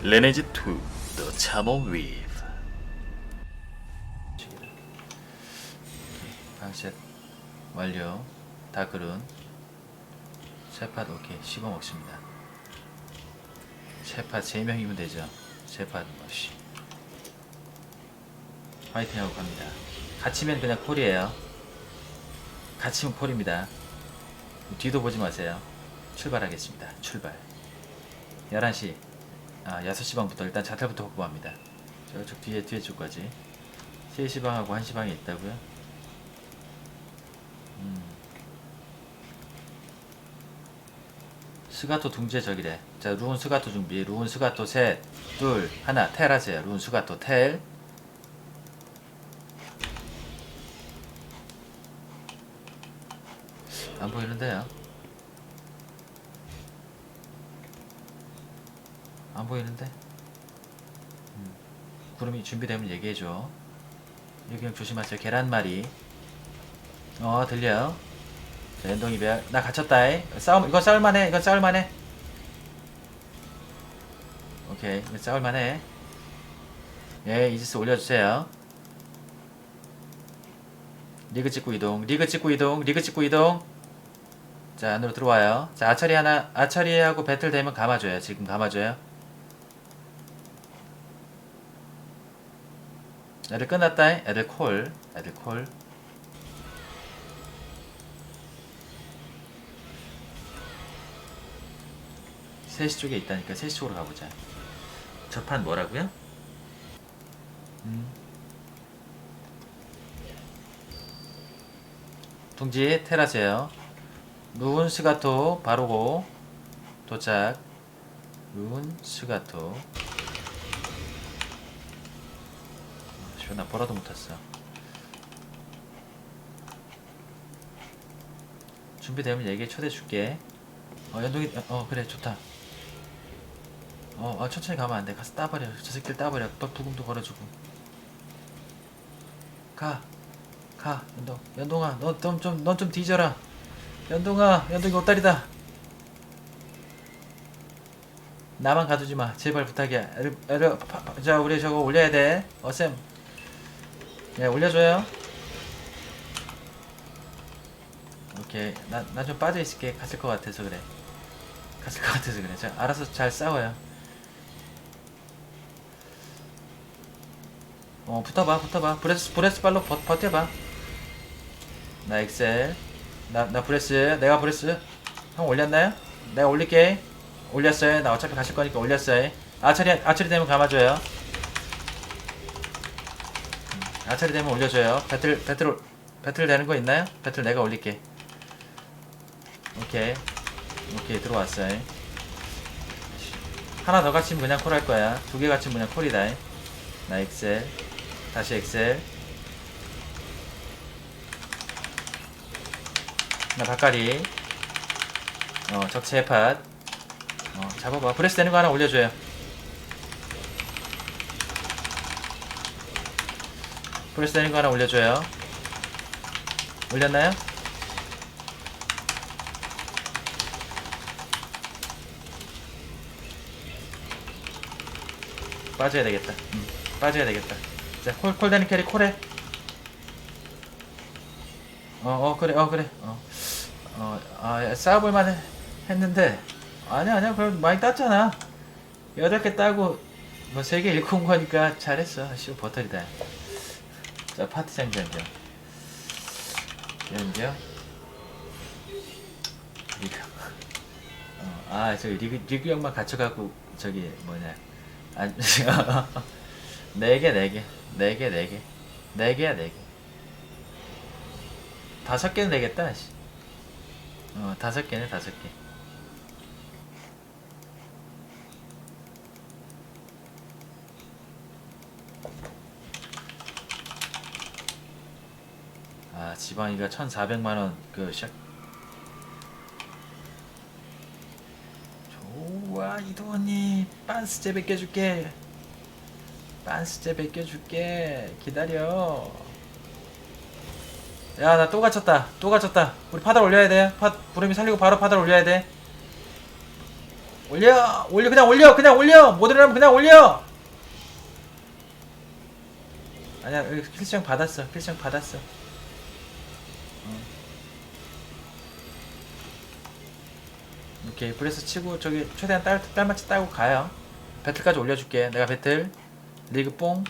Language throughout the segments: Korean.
레네즈 2 The Chamon Weave 방셋 완료. 다크룬. 세팟 오케이. 씹어 먹습니다. 세팟 3명이면 되죠. 세팟 뭐씨 화이팅하고 갑니다. 갇히면 그냥 콜이에요. 갇히면 콜입니다. 뒤도 보지 마세요. 출발하겠습니다. 출발. 11시 아 6시 방부터 일단 자탈부터 확보합니다. 저쪽 뒤에 뒤에 쪽까지. 3시 방하고 1시 방에 있다고요? 음. 스가토 둥지의 적이래. 자 루온 스가토 준비. 루온 스가토 셋둘 하나 텔 하세요. 루온 스가토 텔. 안 보이는데요 보이는데? 음. 구름이 준비되면 얘기해줘. 여기 조심하세요. 계란말이. 어 들려요 자 연동이 배나 갇혔다. 싸움 이거 싸울만해. 이거 싸울만해. 오케이. 이거 싸울만해. 예 이지스 올려주세요. 리그 찍고 이동. 리그 찍고 이동. 리그 찍고 이동. 자 안으로 들어와요. 자 아처리 하나 아처리하고 배틀 되면 감아줘요. 지금 감아줘요 애들 끝났다. 애들 콜. 애들 콜. 세시 쪽에 있다니까. 세시 쪽으로 가보자. 저 판 뭐라고요? 음. 둥지 테라세요 루운 스가토 바로고. 도착. 루운 스가토 아, 나 보라도 못했어 준비되면 얘기해 초대 줄게 어 연동이 어 그래 좋다 어, 아, 천천히 가면 안 돼. 가서 따버려. 저 새끼를 따버려. 또 부금도 걸어주고. 가. 가. 연동. 연동아, 너 좀, 좀, 넌 좀 뒤져라. 연동아, 연동이 옷다리다. 나만 가두지 마. 제발 부탁이야. 애를, 애를, 파, 파, 자, 우리 저거 올려야 돼. 어쌤. 예, 올려줘요. 오케이. 나, 나 좀 빠져있을게. 갔을 것 같아서 그래. 갔을 것 같아서 그래. 자, 알아서 잘 싸워요. 어 붙어봐 붙어봐 브레스 브레스 발로 버, 버텨봐 나 엑셀 나, 나 브레스 내가 브레스 형 올렸나요? 내가 올릴게 올렸어요 나 어차피 가실 거니까 올렸어요 아처리 아처리 되면 감아줘요 음, 아처리 되면 올려줘요. 배틀 배틀 배틀 되는 거 있나요? 배틀 내가 올릴게. 오케이. 오케이 들어왔어요. 하나 더 갇히면 그냥 콜 할 거야. 두 개 갇히면 그냥 콜이다. 나 엑셀. 다시 엑셀. 나 바까리 어 적체 팟 어, 잡아봐. 브레스 되는 거 하나 올려줘요 브레스 되는 거 하나 올려줘요 올렸나요? 빠져야 되겠다 음, 빠져야 되겠다 자, 콜, 콜 되는 캐리 콜해. 어, 어, 그래, 어, 그래. 어, 어, 아, 싸워볼 만 했는데, 아니야, 아니야, 그럼 많이 땄잖아. 여덟 개 따고, 뭐, 세 개 잃고 온 거니까 잘했어. 씨, 버터리다. 자, 파티장 변경. 변경. 리그. 어, 아, 저기, 리그, 리그 형만 갖춰갖고, 저기, 뭐냐. 아, 네 개, 네 개. 네 개, 네 개. 네 개야, 네 개. 다섯 개는 되겠다, 씨. 어, 다섯 개네, 다섯 개. 아, 지방이가 1,400만원, 그, 샥. 좋아, 이도원님. 빤스제 벗겨줄게. 빤스제 벗겨줄게. 기다려. 야 나 또 갇혔다. 또 갇혔다. 우리 파달 올려야 돼. 파, 부름이 살리고 바로 파달 올려야 돼. 올려 올려 그냥 올려 그냥 올려. 못 일어나면 그냥 올려. 아니야 여기 킬시장 받았어. 킬시장 받았어 어. 오케이 브레스 치고 저기 최대한 딸, 딸맞이 따고 가요. 배틀까지 올려줄게. 내가 배틀. 리그 뽕.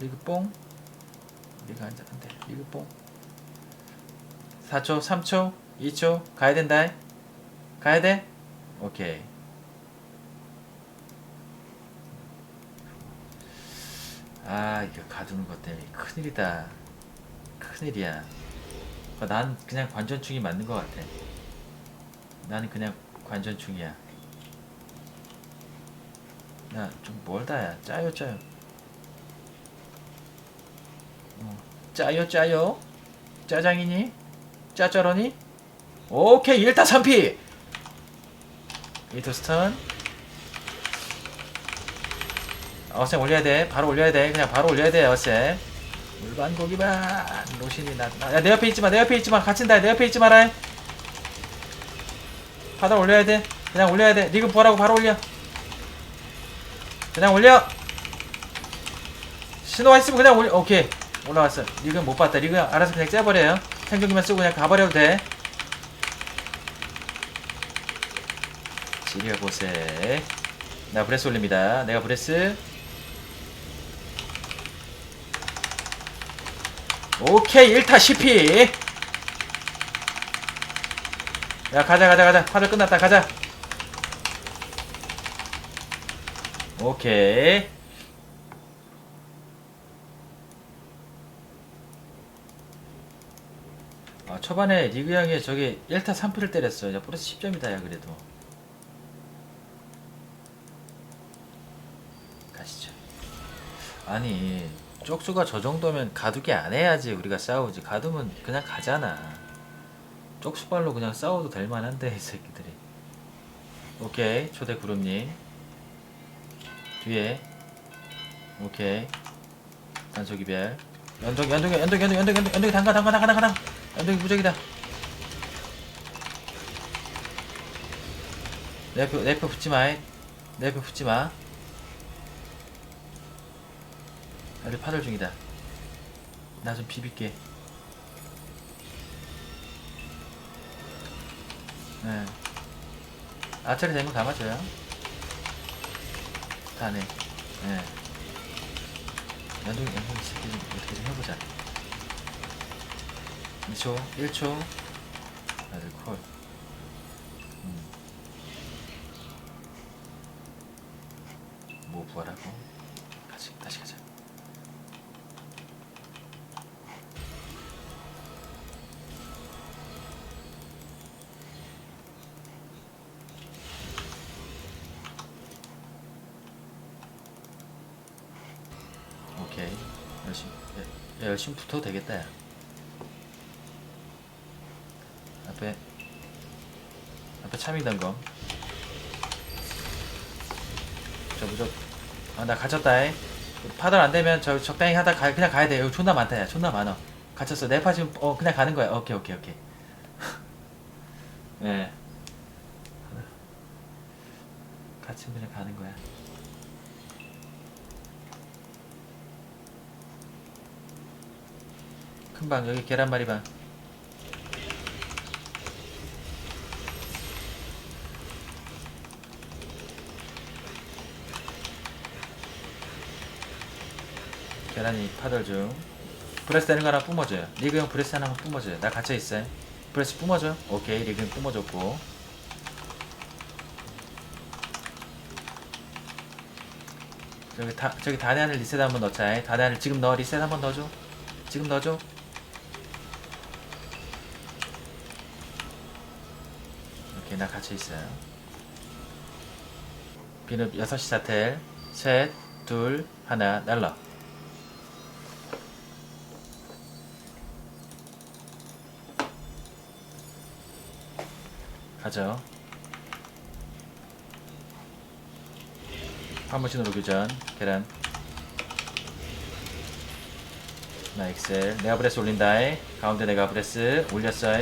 리그 뽕. 리그 한잔 안돼. 리그 뽕. 4초 3초 2초. 가야 된다. 가야 돼? 오케이. 아 이거 가두는 것 때문에 큰일이다 큰일이야. 어, 난 그냥 관전충이 맞는 것 같아. 나는 그냥 관전충이야. 야 좀 멀다야. 짜요 짜요. 어, 짜요 짜요. 짜장이니? 짜짜러니? 오케이 1타 3피! 이토스턴. 어셈 올려야 돼. 바로 올려야 돼. 그냥 바로 올려야 돼 어셈 물반 고기반 로신이 나야내 옆에 있지마 내 옆에 있지마. 갇힌다 내 옆에 있지 마라 바닥 올려야 돼. 그냥 올려야 돼. 리그 부활하고 바로 올려. 그냥 올려. 신호가 있으면 그냥 올려 오케이. 올라왔어. 리그 못 봤다. 리그 알아서 그냥 째버려요. 생존기만 쓰고 그냥 가버려도 돼. 지리가 보세. 나 브레스 올립니다. 내가 브레스 오케이 1타 10피. 야 가자 가자 가자. 파도 끝났다. 가자. 오케이. 아 초반에 리그 형이 저기 1타 3피를 때렸어 야 플러스 10점이다 야 그래도. 가시죠. 아니 쪽수가 저 정도면 가두기 안 해야지 우리가 싸우지. 가두면 그냥 가잖아. 쪽수발로 그냥 싸워도 될 만한데 이 새끼들이. 오케이 초대 구름님. 뒤에. 오케이. 단속 이별. 연동 연동 연동 연동 연동 연동 연동 단가 단가 단가 단가 단가. 연동이 무적이다. 내 옆에 내 옆에 붙지마 내 옆에 붙지마 애들 파들 중이다. 나 좀 비빌게. 네. 아차리 되면 감아줘요? 다네. 네. 연동 연동 이 새끼 좀 어떻게 좀 해보자. 2초 1초. 아들 콜. 음. 뭐 부활하고 열심히 붙어도 되겠다 야. 앞에 앞에 참이던 거저 무적 아나 갇혔다 이. 파들 안 되면 저 적당히 하다 가, 그냥 가야 돼. 여기 존나 많다 야. 존나 많어 갇혔어. 내파 지금 어 그냥 가는 거야. 오케이 오케이 오케이. 예. 갇히면 그냥 가는 거야 큰 방 여기 계란말이 방. 계란이 파들 중. 브레스 되는 거 하나 뿜어줘요. 리그 형 브레스 하나만 뿜어줘요. 나 갇혀있어요. 브레스 뿜어줘. 오케이 리그 형 뿜어줬고. 저기 다 저기 다리 안을 리셋 한번 넣자. 다리 안을 지금 넣어. 리셋 한번 넣어줘. 지금 넣어줘 오케이 나 갇혀있어요. 비눕 6시 사텔 셋, 둘, 하나 날라. 가죠. 화물신으로 교전 계란. 나 엑셀. 내가 브레스 올린다 가운데 내가 브레스 올렸어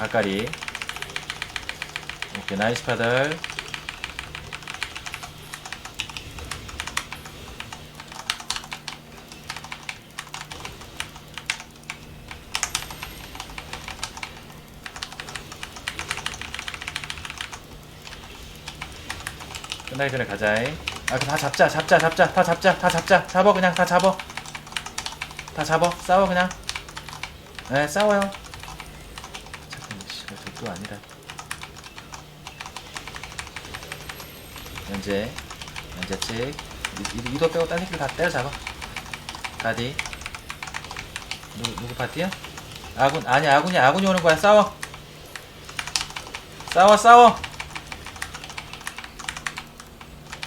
가까리 오케이 나이스 파들 끝나기 전에 가자이. 아다 잡자 잡자 잡자. 다 잡자 다 잡자. 잡어 그냥 다 잡어 다 잡어 싸워 그냥. 네 싸워요 잠깐만 씨발 저도 아니라 연재 연재 측 이- 이- 이도 빼고 딴 새끼들 다 때려잡아. 가디. 누구 누구 파티야? 아군 아니 아군이 아군이 오는 거야. 싸워. 싸워 싸워.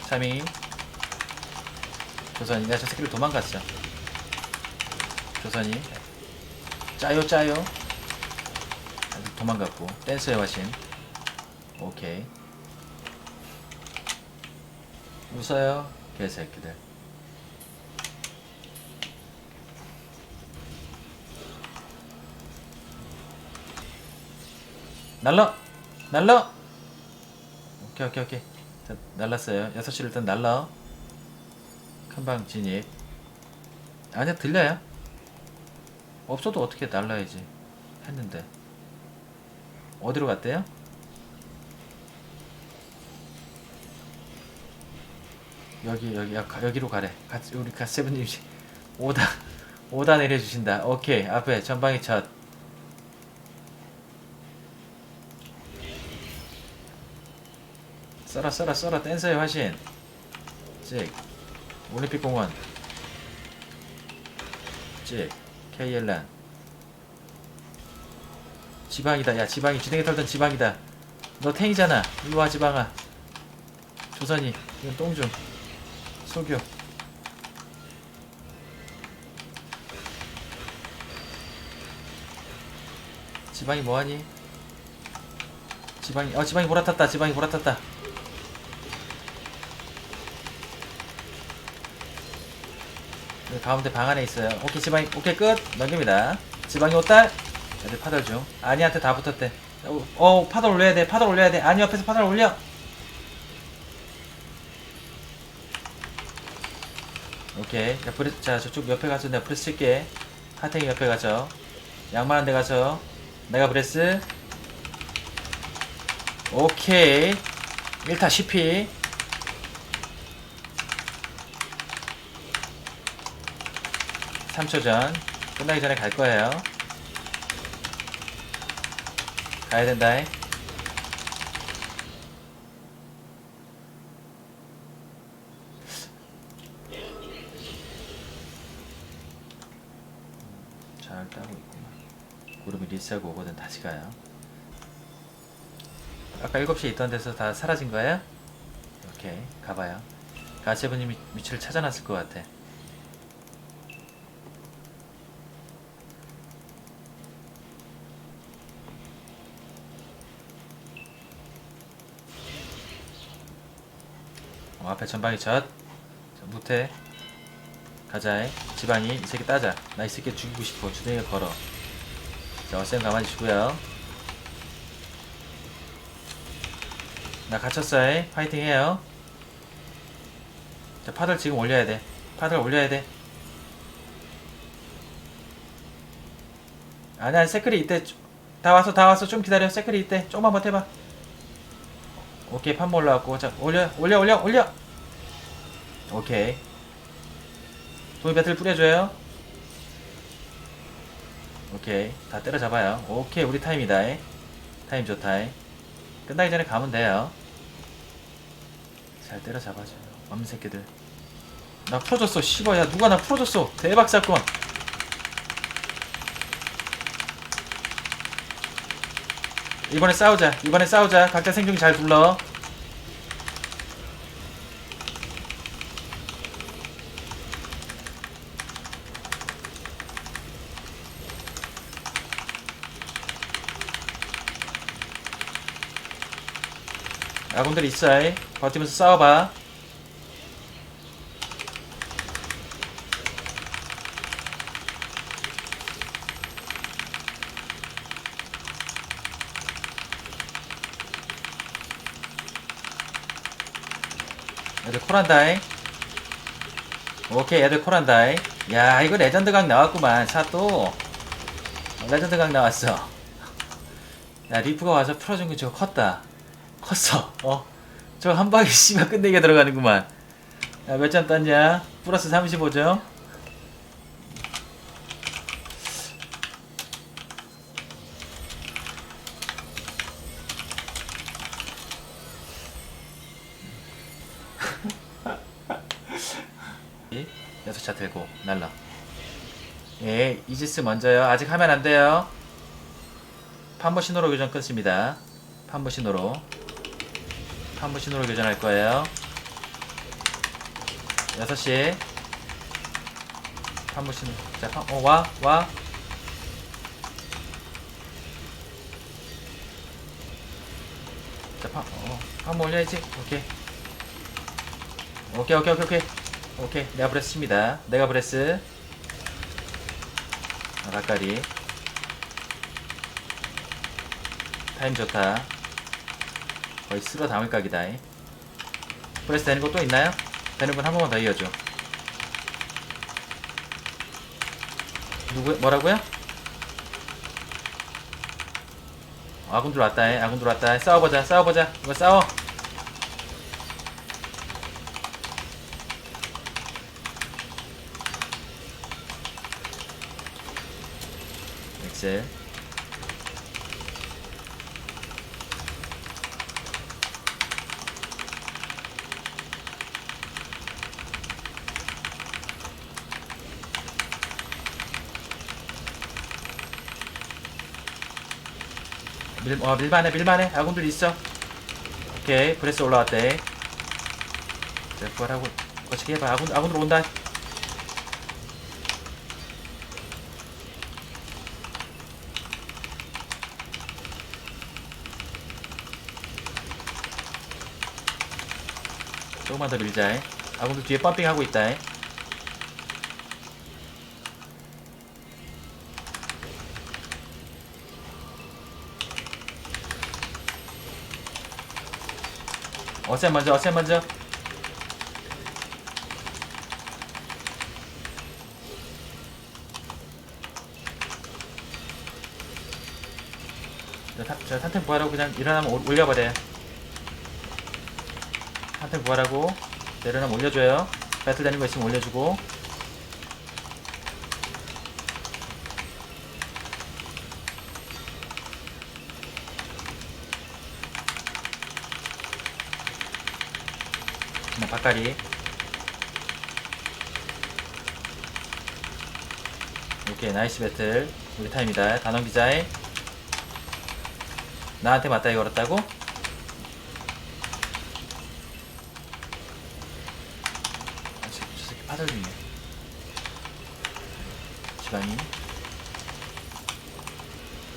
3인 조선이 내가 저 새끼를 도망갔어. 조선이. 짜요 짜요. 아직 도망갔고. 댄스의 화신. 오케이 웃어요 개새끼들. 날라 날라. 오케이 오케이 오케이. 자, 날랐어요. 6시를 일단 날라. 큰방 진입. 아니야 들려요? 없어도 어떻게 날라야지 했는데. 어디로 갔대요? 여기 여기 여기로 가래. 같이 우리 갓세븐님 5단 5단 내려주신다. 오케이 앞에 전방위 첫. 써라 써라 써라 댄서의 화신. 찍. 올림픽 공원. 찍. KL란. 지방이다. 야 지방이 주댕이 털던 지방이다. 너 탱이잖아. 일로와 지방아. 조선이 이건 똥중 소교 지방이 뭐하니 지방이 어 지방이 몰아탔다 지방이 몰아탔다 그 가운데 방 안에 있어요. 오케이 지방이 오케이 끝 넘깁니다. 지방이 오딸 애들 파덜 중 아니한테 다 붙었대. 어, 어 파덜 올려야 돼 파덜 올려야 돼 아니 옆에서 파덜 올려. 오케이. 자, 브레, 자 저쪽 옆에 가서 내가 브레스 칠게. 하탱이 옆에 가서. 양만한 데 가서. 내가 브레스. 오케이. 1타 10피. 3초 전. 끝나기 전에 갈 거예요. 가야 된다. 잉 잘 따고 있구만. 구름이 리스하고 오거든 다시 가요. 아까 7시에 있던 데서 다 사라진 거예요? 오케이 가봐요. 가세븐님이 위치를 찾아놨을 것 같아. 어, 앞에 전방이 젖. 자, 무태. 가자이. 지방이. 이 새끼 따자. 나 이 새끼 죽이고 싶어. 주둥이에 걸어. 자, 어쌤 가만히 주고요. 나 갇혔어요. 파이팅 해요. 자, 파들 지금 올려야 돼. 파들 올려야 돼. 아니야, 세클이 이때. 좀- 다 왔어, 다 왔어. 좀 기다려. 세클이 이때. 조금만 버텨봐. 오케이 판모 올라왔고 자 올려 올려 올려 올려 오케이 도미 배틀 뿌려줘요. 오케이. 다 때려잡아요. 오케이. 우리 타임이다. 타임 좋다. 끝나기 전에 가면 돼요. 잘 때려잡아줘요. 없는 새끼들. 나 풀어줬어 씨발. 야 누가 나 풀어줬어? 대박 사건. 이번에 싸우자. 이번에 싸우자. 각자 생존기 잘 불러 정글 있어이 버티면서 싸워봐. 애들 코란다이. 오케이 애들 코란다이. 야 이거 레전드 강 나왔구만 차또 레전드 강 나왔어. 야 리프가 와서 풀어준 게 저거 컸다. 컸어. 어. 저 한 방에 씨발 끝내게 들어가는구만. 야, 몇 점 땄냐? 플러스 35점. 이, 여섯 차 들고 날라. 예, 이지스 먼저요. 아직 하면 안 돼요. 판보 신호로 교전 끊습니다. 판보 신호로. 판보 신호로 교전할 거예요. 6시. 판보 신호. 자, 판, 어, 와, 와. 자, 판, 어, 판보 올려야지. 오케이. 오케이, 오케이, 오케이, 오케이. 오케이. 내가 브레스 칩니다. 내가 브레스. 아, 가까리. 타임 좋다. 거의 쓸어 담을 각이다. 브레스 되는 거 또 있나요? 되는 분 한 번만 더 이어줘. 누구, 뭐라고요? 아군 들어왔다. 아군 들어왔다. 싸워보자, 싸워보자. 이거 싸워. 엑셀. 밀, 어, 밀만해, 밀만해. 아군들 있어. 오케이, 브레스 올라왔대. 자, 부활하고, 거치게 해봐. 아군, 아군들 온다. 조금만 더 밀자. 아군들 뒤에 펌핑하고 있다. 어셈 먼저, 어셈 먼저. 저, 탄템 부활하고 그냥 일어나면 올- 올려버려요. 탄템 부활하고 내려놓으면 올려줘요. 배틀 되는 거 있으면 올려주고. 바까리. 오케이 나이스 배틀. 우리 타임이다. 다 넘기자이 나한테 맞다이 걸었다고? 아, 저, 저 새끼 중이네. 지방이.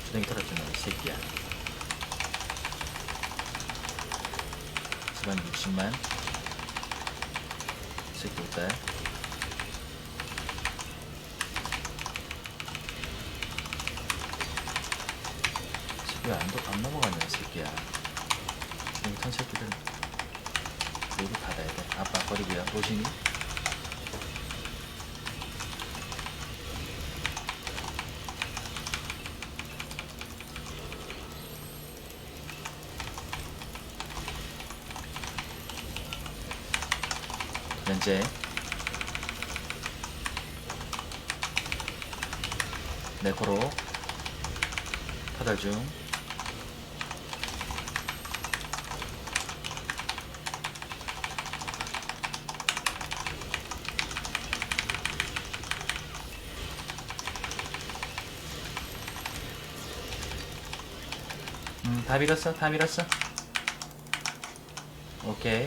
주댕이 털었잖아 이 새끼야. 지방이 60만 없다 집에 안, 도- 안 넘어가냐 이 새끼야. 중탄 새끼들. 모두 받아야 돼. 아빠 버리고요. 로신이 현재 네코로 파달 중 음, 다 밀었어, 다 밀었어. 오케이.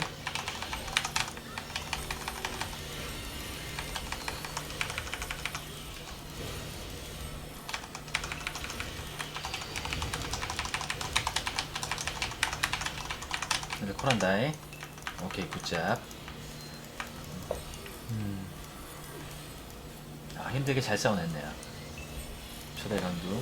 한다이. 오케이, 굿잡. 음. 아, 힘들게 잘 싸워냈네요. 초대 강두.